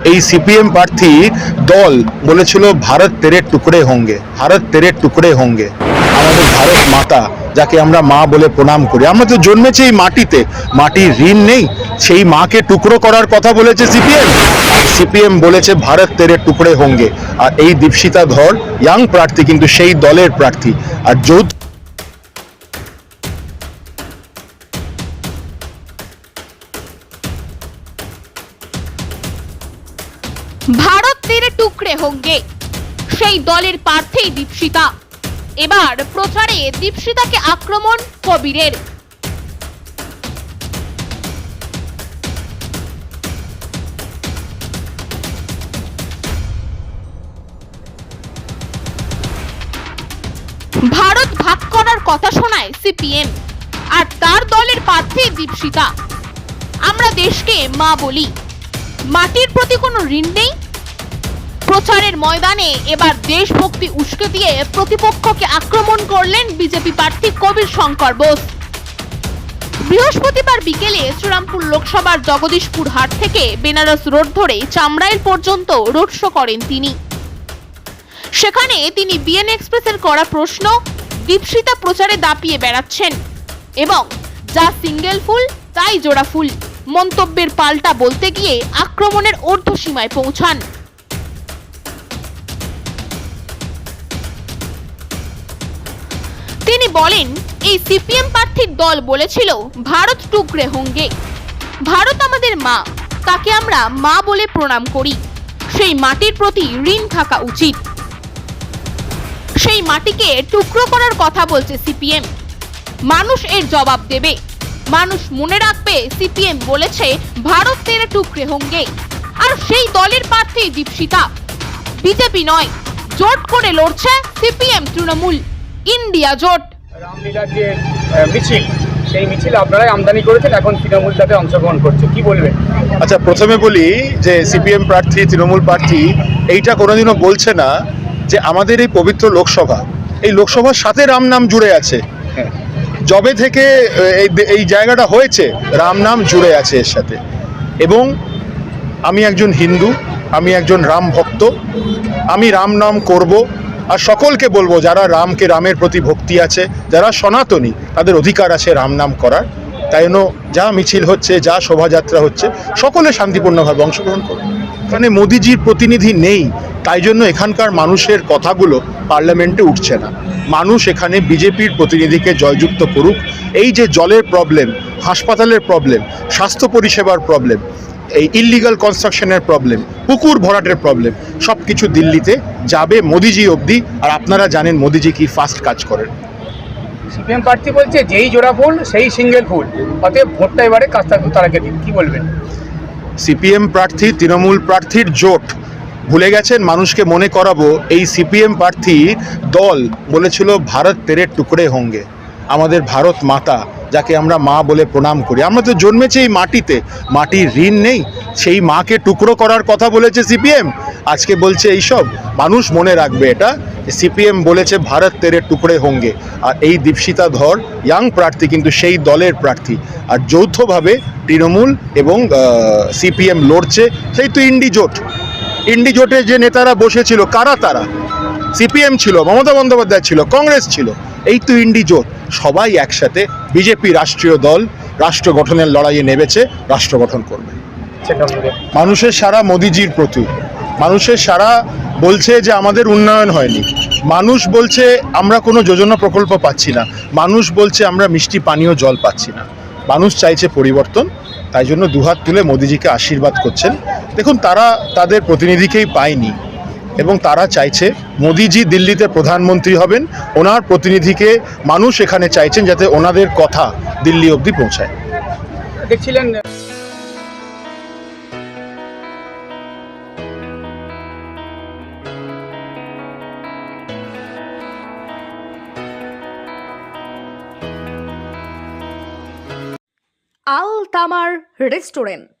এই সিপিএম প্রার্থী দল বলেছিল, ভারত তেরে টুকরে হোঙ্গে, ভারত তেরে টুকরে হোঙ্গে। আমাদের ভারত মাতা, যাকে আমরা মা বলে প্রণাম করি। আমরা তো জন্মেছি এই মাটিতে, মাটির ঋণ নেই। সেই মাকে টুকরো করার কথা বলেছে সিপিএম। সিপিএম বলেছে, ভারত তেরে টুকরে হোঙ্গে। আর এই দীপশিতা ধর, ইয়াং প্রার্থী, কিন্তু সেই দলের প্রার্থী। আর যৌথ ভারত তেরে টুকরে হোঙ্গে সেই দলের প্রার্থী দীপশিতা। এবার প্রচারে দীপশিতাকে আক্রমণ কবিরের। ভারত ভাগ করার কথা শোনায় সিপিএম, আর তার দলের প্রার্থী দীপশিতা। আমরা দেশকে মা বলি। মাটির প্রতি কোনো ঋণ নেই প্রচারের ময়দানে এবার দেশভক্তি উস্কে দিয়ে প্রতিপক্ষকে আক্রমণ করলেন বিজেপি প্রার্থী কবির শঙ্কর বোস। বৃহস্পতিবার বিকেলে শ্রীরামপুর লোকসভার জগদীশপুর হাট থেকে বেনারস রোড ধরে চামড়াইল পর্যন্ত রোড শো করেন তিনি। সেখানে তিনি বিএন এক্সপ্রেসের করা প্রশ্ন, দীপশিতা প্রচারে দাপিয়ে বেড়াচ্ছেন এবং যা সিঙ্গেল ফুল, তাই জোড়া ফুল, মন্তব্যের পাল্টা বলতে গিয়ে আক্রমণের ঊর্ধ্বসীমায় পৌঁছান। তিনি বলেন, এই সিপিএম প্রার্থীর দল বলেছিল, ভারত টুকরে হোঙ্গে। ভারত আমাদের মা। তাকে আমরা মা বলে প্রণাম করি। সেই মাটির প্রতি ঋণ থাকা উচিত। সেই মাটিকে টুকরো করার কথা বলছে সিপিএম। মানুষ এর জবাব দেবে। মানুষ মনে রাখবে, সিপিএম বলেছে ভারত তেরে টুকরে হোঙ্গে। আর সেই দলের প্রার্থী দীপশিতা। বিজেপি নয়, জোট করে লড়ছে সিপিএম তৃণমূল। ইন্ডিয়া জোট। রামলীলার যে মিছিল সেই মিছিল আপনারাই আমদানি করেছেন এখন তৃণমূল তাতে অংশগ্রহণ করছে। কি বলবেন? আচ্ছা প্রথমে বলি যে সিপিএম প্রার্থী তৃণমূল প্রার্থী এইটা কোনোদিনও বলছে না যে আমাদের এই পবিত্র লোকসভা এই লোকসভার সাথে রাম নাম জুড়ে আছে। হ্যাঁ। জবে থেকে এই এই জায়গাটা হয়েছে রাম নাম জুড়ে আছে এর সাথে। এবং আমি একজন হিন্দু আমি একজন রাম ভক্ত আমি রাম নাম করব আর সকলকে বলব, যারা রামকে রামের প্রতি ভক্তি আছে, যারা সনাতনী, তাদের অধিকার আছে রাম নাম করার। তাই জন্য যা মিছিল হচ্ছে, যা শোভাযাত্রা হচ্ছে, সকলে শান্তিপূর্ণভাবে অংশগ্রহণ করুন। এখানে মোদিজির প্রতিনিধি নেই, তাই জন্য এখানকার মানুষের কথাগুলো পার্লামেন্টে উঠছে না। মানুষ এখানে বিজেপির প্রতিনিধিকে জয়যুক্ত করুক। এই যে জলের প্রবলেম হাসপাতালের প্রবলেম স্বাস্থ্য পরিষেবার প্রবলেম এই ইল্লিগাল কনস্ট্রাকশনের প্রবলেম পুকুর ভরাটের প্রবলেম সব কিছু দিল্লিতে যাবে মোদিজি অবধি আর আপনারা জানেন মোদিজি কি ফাস্ট কাজ করেন। সিপিএম প্রার্থী বলছে যেই জোড়া ফুল সেই সিঙ্গেল ফুল। অতএব ভোটটা এবারে কাস্তা তারাকে দিন কি বলবেন? সিপিএম প্রার্থী তৃণমূল প্রার্থীর জোট ভুলে গেছেন মানুষকে মনে করাবো এই সিপিএম প্রার্থী দল বলেছিল ভারত তেরে টুকরে হোঙ্গে। আমাদের ভারত মাতা, যাকে আমরা মা বলে প্রণাম করি। আমরা তো জন্মেছি এই মাটিতে। মাটির ঋণ নেই। সেই মাকে টুকরো করার কথা বলেছে সিপিএম। আজকে বলছে এইসব। মানুষ মনে রাখবে এটা। সিপিএম বলেছে, ভারত তেরে টুকরে হোঙ্গে। আর এই দীপশিতা ধর ইয়াং প্রার্থী, কিন্তু সেই দলের প্রার্থী। আর যৌথভাবে তৃণমূল এবং সিপিএম লড়ছে। সেই তো ইন্ডি জোট। ইন্ডি জোটে যে নেতারা বসেছিল, কারা তারা? সিপিএম ছিল, মমতা বন্দ্যোপাধ্যায় ছিল, কংগ্রেস ছিল, এই তো ইন্ডি জোট সবাই একসাথে বিজেপি রাষ্ট্রীয় দল, রাষ্ট্র গঠনের লড়াইয়ে নেমেছে, রাষ্ট্র গঠন করবে। মানুষের সারা মোদিজির প্রতি, মানুষের সারা বলছে যে আমাদের উন্নয়ন হয়নি। মানুষ বলছে আমরা কোনো যোজনা প্রকল্প পাচ্ছি না। মানুষ বলছে আমরা মিষ্টি পানীয় জল পাচ্ছি না। মানুষ চাইছে পরিবর্তন, তাই জন্য দুহাত তুলে মোদিজিকে আশীর্বাদ করছেন। দেখুন, তারা তাদের প্রতিনিধিকেই পায়নি। এবং তারা চাইছে মোদিজি দিল্লিতে প্রধানমন্ত্রী হবেন। ওনার প্রতিনিধিকে মানুষ এখানে চাইছেন যাতে ওনাদের কথা দিল্লি অবধি পৌঁছায়। দেখছিলেন আল তামার রেস্টুরেন্ট।